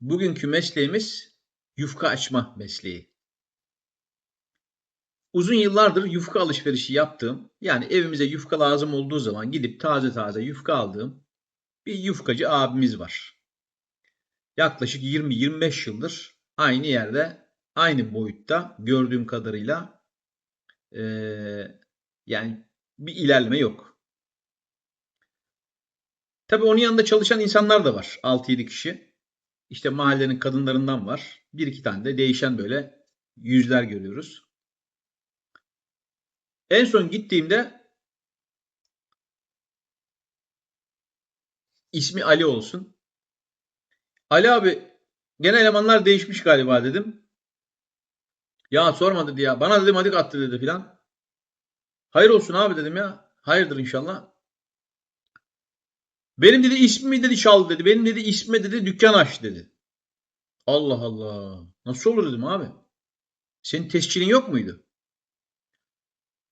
Bugünkü mesleğimiz yufka açma mesleği. Uzun yıllardır yufka alışverişi yaptığım, yani evimize yufka lazım olduğu zaman gidip taze taze yufka aldığım bir yufkacı abimiz var. Yaklaşık 20-25 yıldır aynı yerde, aynı boyutta gördüğüm kadarıyla eee, yani bir ilerleme yok. Tabii onun yanında çalışan insanlar da var. 6-7 kişi. İşte mahallenin kadınlarından var. Bir iki tane de değişen böyle yüzler görüyoruz. En son gittiğimde ismi Ali olsun. Ali abi gene elemanlar değişmiş galiba dedim. Ya sorma dedi ya. Bana dedim hadi attı dedi filan. Hayır olsun abi dedim ya. Hayırdır inşallah. Benim dedi ismimi dedi çaldı dedi. Benim dedi isme dedi dükkan aç dedi. Allah Allah. Nasıl olur dedim abi. Senin tescilin yok muydu?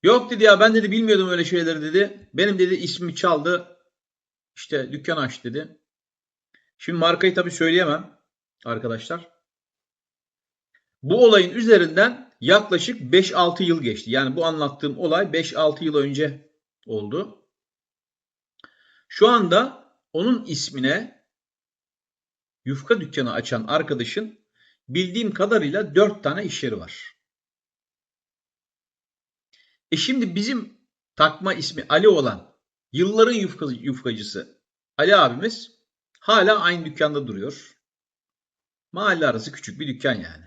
Yok dedi ya ben dedi bilmiyordum öyle şeyleri dedi. Benim dedi ismimi çaldı. İşte dükkan aç dedi. Şimdi markayı tabii söyleyemem arkadaşlar. Bu olayın üzerinden yaklaşık 5-6 yıl geçti. Yani bu anlattığım olay 5-6 yıl önce oldu. Şu anda onun ismine yufka dükkanı açan arkadaşın bildiğim kadarıyla 4 tane iş yeri var. E şimdi bizim takma ismi Ali olan yılların yufka, yufkacısı Ali abimiz hala aynı dükkanda duruyor. Mahalle arası küçük bir dükkan yani.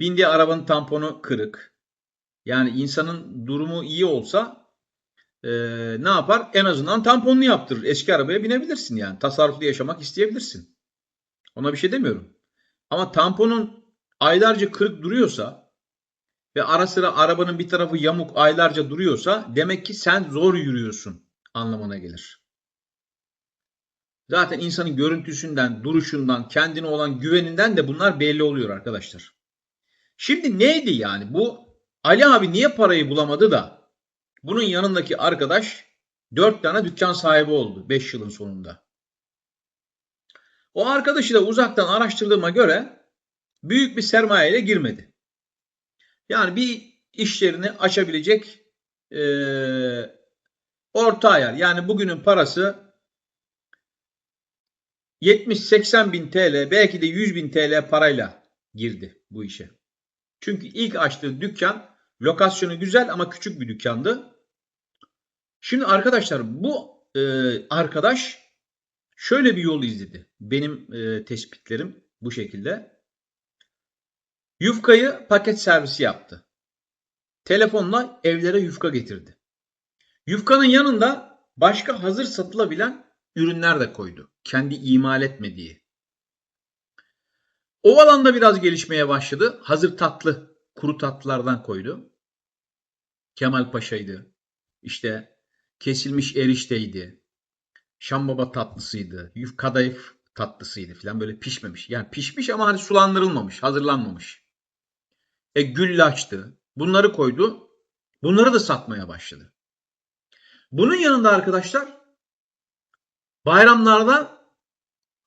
Bindiği arabanın tamponu kırık. Yani insanın durumu iyi olsa e, ne yapar? En azından tamponunu yaptırır. Eski arabaya binebilirsin yani. Tasarruflu yaşamak isteyebilirsin. Ona bir şey demiyorum. Ama tamponun aylarca kırık duruyorsa ve ara sıra arabanın bir tarafı yamuk aylarca duruyorsa demek ki sen zor yürüyorsun anlamına gelir. Zaten insanın görüntüsünden, duruşundan, kendine olan güveninden de bunlar belli oluyor arkadaşlar. Şimdi neydi yani bu Ali abi niye parayı bulamadı da bunun yanındaki arkadaş 4 tane dükkan sahibi oldu 5 yılın sonunda. O arkadaşı da uzaktan araştırdığıma göre büyük bir sermayeyle girmedi. Yani bir iş yerini açabilecek e, orta ayar. Yani bugünün parası 70-80 bin TL belki de 100 bin TL parayla girdi bu işe. Çünkü ilk açtığı dükkan lokasyonu güzel ama küçük bir dükkandı. Şimdi arkadaşlar bu e, arkadaş şöyle bir yol izledi. Benim e, tespitlerim bu şekilde. Yufkayı paket servisi yaptı. Telefonla evlere yufka getirdi. Yufkanın yanında başka hazır satılabilen ürünler de koydu. Kendi imal etmediği. O alanda biraz gelişmeye başladı. Hazır tatlı, kuru tatlılardan koydu. Kemal Paşa'ydı. İşte kesilmiş erişteydi. Şambaba tatlısıydı. Yuf kadayıf tatlısıydı falan böyle pişmemiş. Yani pişmiş ama hani sulandırılmamış, hazırlanmamış. E güllaçtı. Bunları koydu. Bunları da satmaya başladı. Bunun yanında arkadaşlar bayramlarda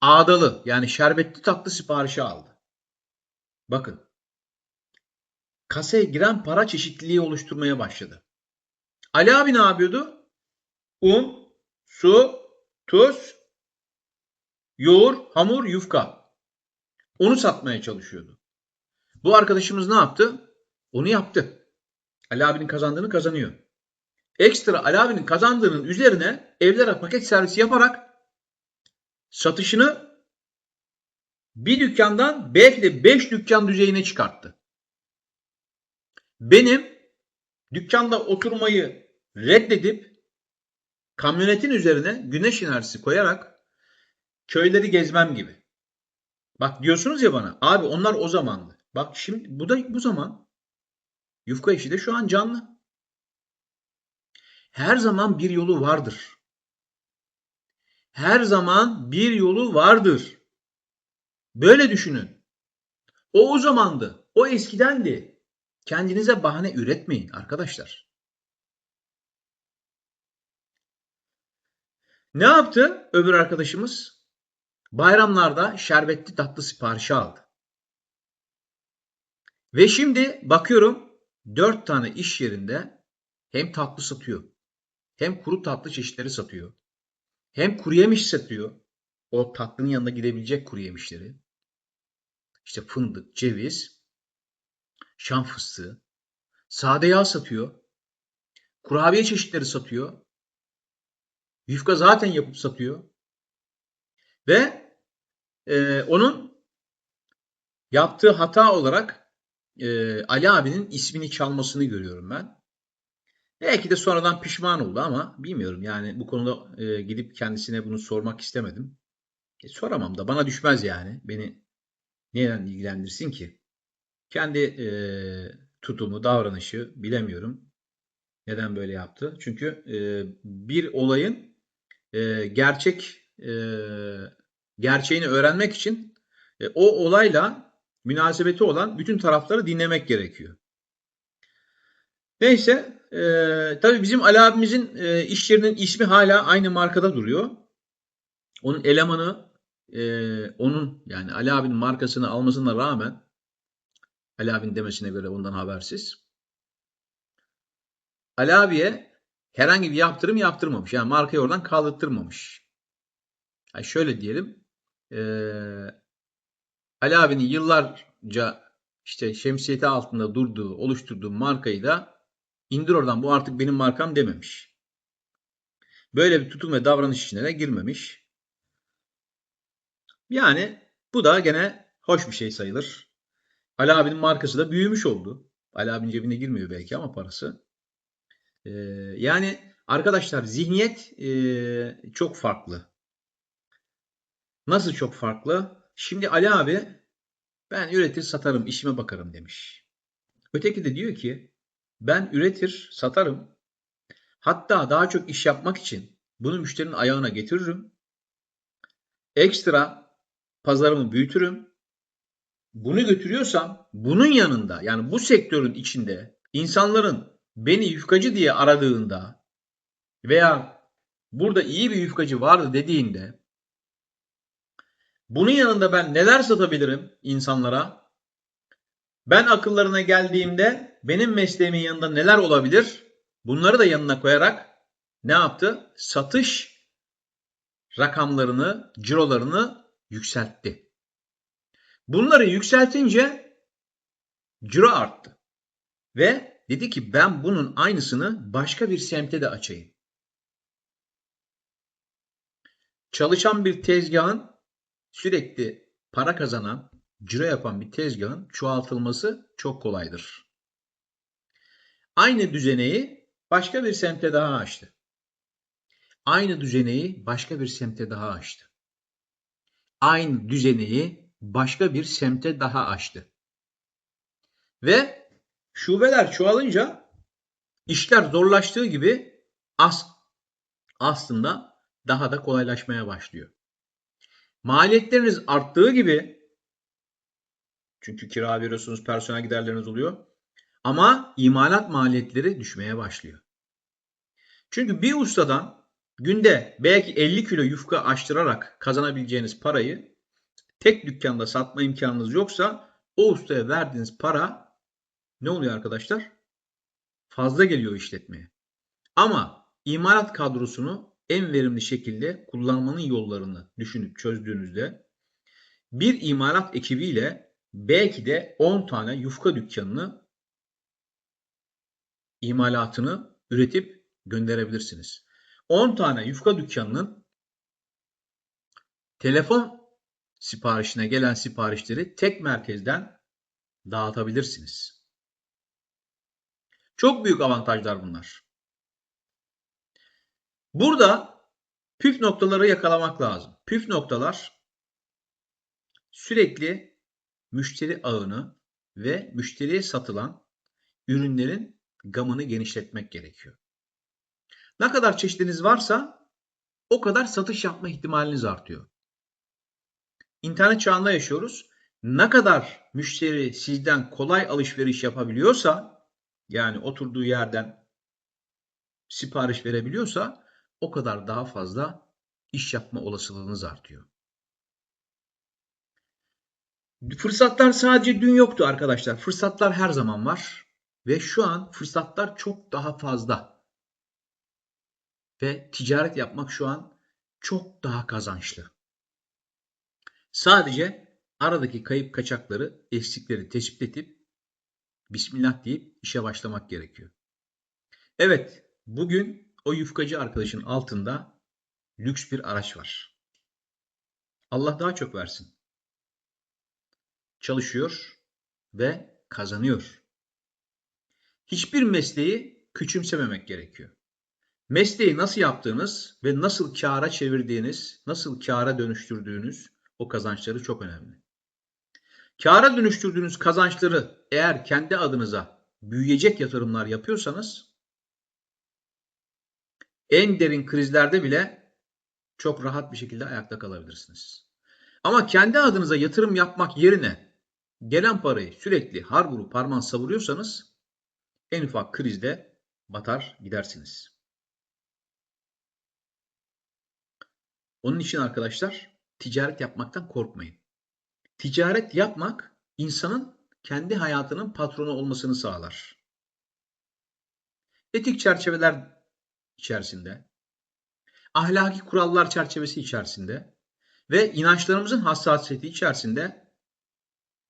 ağdalı yani şerbetli tatlı siparişi aldı. Bakın. Kasaya giren para çeşitliliği oluşturmaya başladı. Ali abi ne yapıyordu? Un, su, tuz, yoğur, hamur, yufka. Onu satmaya çalışıyordu. Bu arkadaşımız ne yaptı? Onu yaptı. Ali abinin kazandığını kazanıyor. Ekstra Ali abinin kazandığının üzerine evlere paket servisi yaparak satışını bir dükkandan belki de 5 dükkan düzeyine çıkarttı. Benim dükkanda oturmayı reddedip kamyonetin üzerine güneş enerjisi koyarak köyleri gezmem gibi. Bak diyorsunuz ya bana abi onlar o zamandı. Bak şimdi bu da bu zaman yufka işi de şu an canlı. Her zaman bir yolu vardır. Her zaman bir yolu vardır. Böyle düşünün. O o zamandı. O eskidendi. Kendinize bahane üretmeyin arkadaşlar. Ne yaptı öbür arkadaşımız? bayramlarda şerbetli tatlı siparişi aldı. Ve şimdi bakıyorum 4 tane iş yerinde hem tatlı satıyor, hem kuru tatlı çeşitleri satıyor, hem kuru yemiş satıyor. O tatlının yanında gidebilecek kuru yemişleri. İşte fındık, ceviz, şan fıstığı, sade yağ satıyor. Kurabiye çeşitleri satıyor. Yufka zaten yapıp satıyor. Ve e, onun yaptığı hata olarak e, Ali abinin ismini çalmasını görüyorum ben. Belki de sonradan pişman oldu ama bilmiyorum. Yani bu konuda e, gidip kendisine bunu sormak istemedim. E, soramam da bana düşmez yani. Beni neden ilgilendirsin ki? Kendi e, tutumu, davranışı bilemiyorum. Neden böyle yaptı? Çünkü e, bir olayın e, gerçek e, gerçeğini öğrenmek için e, o olayla münasebeti olan bütün tarafları dinlemek gerekiyor. Neyse, e, tabii bizim Ali abimizin e, iş yerinin ismi hala aynı markada duruyor. Onun elemanı, e, onun yani Ali abinin markasını almasına rağmen, Ali abinin demesine göre ondan habersiz. Ali abiye herhangi bir yaptırım yaptırmamış. Yani markayı oradan kaldırtırmamış. Yani şöyle diyelim, e, Ali abinin yıllarca işte şemsiyeti altında durduğu, oluşturduğu markayı da indir oradan bu artık benim markam dememiş. Böyle bir tutum ve davranış içine de girmemiş. Yani bu da gene hoş bir şey sayılır. Ali abinin markası da büyümüş oldu. Ali abinin cebine girmiyor belki ama parası. Ee, yani arkadaşlar zihniyet e, çok farklı. Nasıl çok farklı? Şimdi Ali abi ben üretir satarım işime bakarım demiş. Öteki de diyor ki ben üretir satarım hatta daha çok iş yapmak için bunu müşterinin ayağına getiririm. Ekstra pazarımı büyütürüm. Bunu götürüyorsam bunun yanında yani bu sektörün içinde insanların beni yufkacı diye aradığında veya burada iyi bir yufkacı vardı dediğinde bunun yanında ben neler satabilirim insanlara? Ben akıllarına geldiğimde benim mesleğimin yanında neler olabilir? Bunları da yanına koyarak ne yaptı? Satış rakamlarını, cirolarını yükseltti. Bunları yükseltince ciro arttı. Ve dedi ki ben bunun aynısını başka bir semte de açayım. Çalışan bir tezgahın sürekli para kazanan, ciro yapan bir tezgahın çoğaltılması çok kolaydır. Aynı düzeneyi başka bir semte daha açtı. Aynı düzeneyi başka bir semte daha açtı. Aynı düzeneyi başka bir semte daha açtı. Ve şubeler çoğalınca işler zorlaştığı gibi as aslında daha da kolaylaşmaya başlıyor. Maliyetleriniz arttığı gibi çünkü kira veriyorsunuz, personel giderleriniz oluyor. Ama imalat maliyetleri düşmeye başlıyor. Çünkü bir ustadan günde belki 50 kilo yufka açtırarak kazanabileceğiniz parayı tek dükkanda satma imkanınız yoksa o ustaya verdiğiniz para ne oluyor arkadaşlar? Fazla geliyor işletmeye. Ama imalat kadrosunu en verimli şekilde kullanmanın yollarını düşünüp çözdüğünüzde bir imalat ekibiyle belki de 10 tane yufka dükkanını imalatını üretip gönderebilirsiniz. 10 tane yufka dükkanının telefon siparişine gelen siparişleri tek merkezden dağıtabilirsiniz. Çok büyük avantajlar bunlar. Burada püf noktaları yakalamak lazım. Püf noktalar sürekli müşteri ağını ve müşteriye satılan ürünlerin gamını genişletmek gerekiyor. Ne kadar çeşidiniz varsa o kadar satış yapma ihtimaliniz artıyor. İnternet çağında yaşıyoruz. Ne kadar müşteri sizden kolay alışveriş yapabiliyorsa yani oturduğu yerden sipariş verebiliyorsa o kadar daha fazla iş yapma olasılığınız artıyor. Fırsatlar sadece dün yoktu arkadaşlar. Fırsatlar her zaman var. Ve şu an fırsatlar çok daha fazla. Ve ticaret yapmak şu an çok daha kazançlı. Sadece aradaki kayıp kaçakları, eksikleri tespit edip Bismillah deyip işe başlamak gerekiyor. Evet, bugün o yufkacı arkadaşın altında lüks bir araç var. Allah daha çok versin. Çalışıyor ve kazanıyor. Hiçbir mesleği küçümsememek gerekiyor. Mesleği nasıl yaptığınız ve nasıl kâra çevirdiğiniz, nasıl kâra dönüştürdüğünüz o kazançları çok önemli. Kâra dönüştürdüğünüz kazançları eğer kendi adınıza büyüyecek yatırımlar yapıyorsanız en derin krizlerde bile çok rahat bir şekilde ayakta kalabilirsiniz. Ama kendi adınıza yatırım yapmak yerine gelen parayı sürekli har vurup parmağın savuruyorsanız en ufak krizde batar gidersiniz. Onun için arkadaşlar ticaret yapmaktan korkmayın. Ticaret yapmak insanın kendi hayatının patronu olmasını sağlar. Etik çerçeveler içerisinde, ahlaki kurallar çerçevesi içerisinde ve inançlarımızın hassasiyeti içerisinde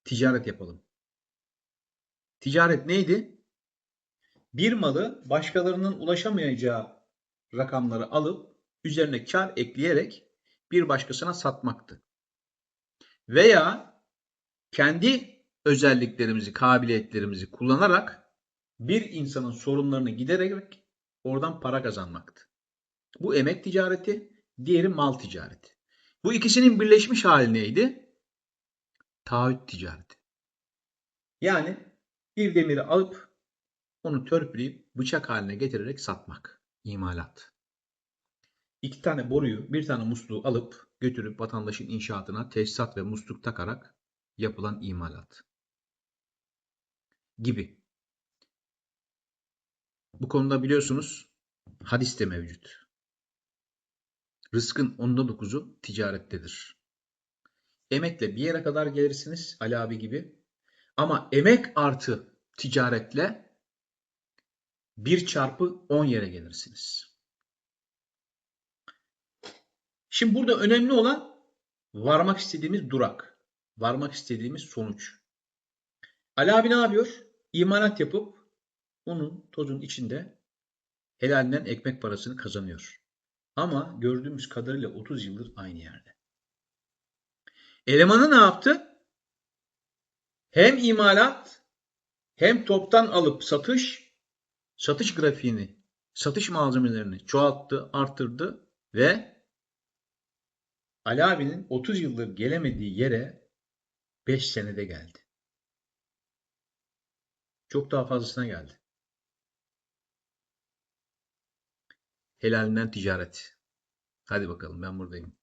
ticaret yapalım. Ticaret neydi? Bir malı başkalarının ulaşamayacağı rakamları alıp üzerine kar ekleyerek bir başkasına satmaktı. Veya kendi özelliklerimizi, kabiliyetlerimizi kullanarak bir insanın sorunlarını gidererek oradan para kazanmaktı. Bu emek ticareti, diğeri mal ticareti. Bu ikisinin birleşmiş hali neydi? Taahhüt ticareti. Yani bir demiri alıp onu törpüleyip bıçak haline getirerek satmak. imalat. İki tane boruyu, bir tane musluğu alıp götürüp vatandaşın inşaatına tesisat ve musluk takarak yapılan imalat. Gibi. Bu konuda biliyorsunuz hadis de mevcut. Rızkın onda dokuzu ticarettedir. Emekle bir yere kadar gelirsiniz Ali abi gibi. Ama emek artı ticaretle bir çarpı on yere gelirsiniz. Şimdi burada önemli olan varmak istediğimiz durak. Varmak istediğimiz sonuç. Ali abi ne yapıyor? İmalat yapıp onun tozun içinde helalinden ekmek parasını kazanıyor. Ama gördüğümüz kadarıyla 30 yıldır aynı yerde. Elemanı ne yaptı? Hem imalat hem toptan alıp satış, satış grafiğini, satış malzemelerini çoğalttı, arttırdı ve Ali abinin 30 yıldır gelemediği yere 5 senede geldi. Çok daha fazlasına geldi. Helalinden ticaret. Hadi bakalım ben buradayım.